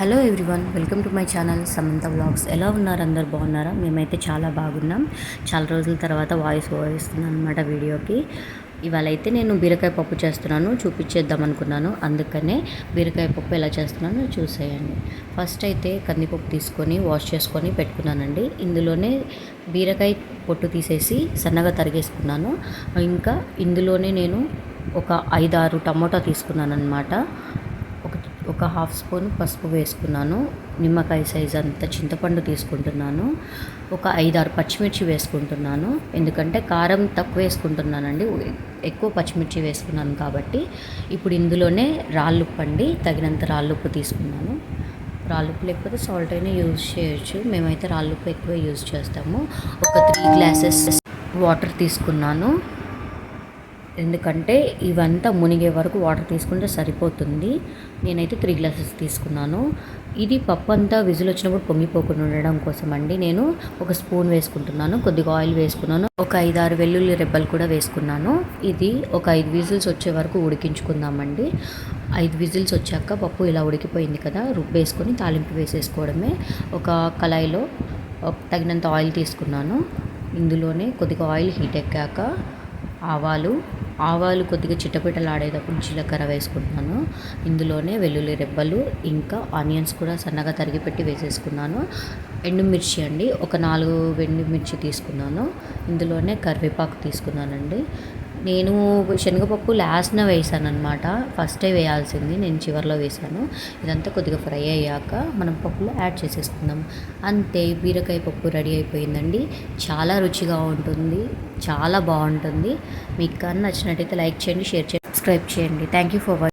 Hello everyone welcome to my channel Samantha blogs ఎలా ఉన్నారు? అందరు బాగున్నారా? మేమైతే చాలా బాగున్నాం. చాలా రోజుల తర్వాత వాయిస్ ఓవర్ ఇస్తున్నాను అనమాట వీడియోకి. ఇవాళ అయితే నేను బీరకాయ పప్పు చేస్తున్నాను చూపించేద్దాం అనుకున్నాను. అందుకనే బీరకాయ పప్పు ఎలా చేస్తున్నానో చూసేయండి. ఫస్ట్ అయితే కందిపప్పు తీసుకొని వాష్ చేసుకొని పెట్టుకున్నానండి. ఇందులోనే బీరకాయ పొట్టు తీసేసి సన్నగా తరిగేసుకున్నాను. ఇంకా ఇందులోనే నేను ఒక ఐదారు టమోటా తీసుకున్నాను అనమాట ఒక ఒక హాఫ్ స్పూన్ పసుపు వేసుకున్నాను నిమ్మకాయ సైజ్ అంత చింతపండు తీసుకుంటున్నాను ఒక ఐదారు పచ్చిమిర్చి వేసుకుంటున్నాను. ఎందుకంటే కారం తక్కువ వేసుకుంటున్నానండి ఎక్కువ పచ్చిమిర్చి వేసుకున్నాను కాబట్టి ఇప్పుడు ఇందులోనే రాళ్ళుప్పు అండి తగినంత రాళ్ళుప్పు తీసుకున్నాను. రాళ్ళుప్పు లేకపోతే సాల్ట్ అయినా యూజ్ చేయొచ్చు మేమైతే రాళ్ళుప్పు ఎక్కువ యూజ్ చేస్తాము. ఒక త్రీ గ్లాసెస్ వాటర్ తీసుకున్నాను. ఎందుకంటే ఇవంతా మునిగే వరకు వాటర్ తీసుకుంటే సరిపోతుంది. నేనైతే త్రీ గ్లాసెస్ తీసుకున్నాను. ఇది పప్పు అంతా విజిల్ వచ్చినప్పుడు పొంగిపోకుండా ఉండడం కోసం అండి నేను ఒక స్పూన్ వేసుకుంటున్నాను కొద్దిగా ఆయిల్ వేసుకున్నాను ఒక ఐదు ఆరు వెల్లుల్లి రెబ్బలు కూడా వేసుకున్నాను. ఇది ఒక ఐదు విజిల్స్ వచ్చే వరకు ఉడికించుకుందామండి. ఐదు విజిల్స్ వచ్చాక పప్పు ఇలా ఉడికిపోయింది కదా రుబ్బేసుకొని తాలింపు వేసేసుకోవడమే. ఒక కళాయిలో తగినంత ఆయిల్ తీసుకున్నాను. ఇందులోనే కొద్దిగా ఆయిల్ హీట్ ఎక్కాక ఆవాలు ఆవాలు కొద్దిగా చిట్టపిట్టలాడేటప్పుడు జీలకర్ర వేసుకుంటున్నాను. ఇందులోనే వెల్లుల్లి రెబ్బలు ఇంకా ఆనియన్స్ కూడా సన్నగా తరిగి పెట్టి వేసేసుకున్నాను. ఎండుమిర్చి అండి ఒక నాలుగు ఎండుమిర్చి తీసుకున్నాను. ఇందులోనే కరివేపాకు తీసుకున్నానండి. నేను శనగపప్పు లాస్ట్న వేసాను అనమాట ఫస్టే వేయాల్సింది నేను చివరిలో వేసాను. ఇదంతా కొద్దిగా ఫ్రై అయ్యాక మనం పప్పులో యాడ్ చేసేసుకుందాం. అంతే బీరకాయ పప్పు రెడీ అయిపోయిందండి. చాలా రుచిగా ఉంటుంది చాలా బాగుంటుంది. మీకు కానీ నచ్చినట్టయితే లైక్ చేయండి షేర్ చేయండి సబ్స్క్రైబ్ చేయండి. Thank you for watching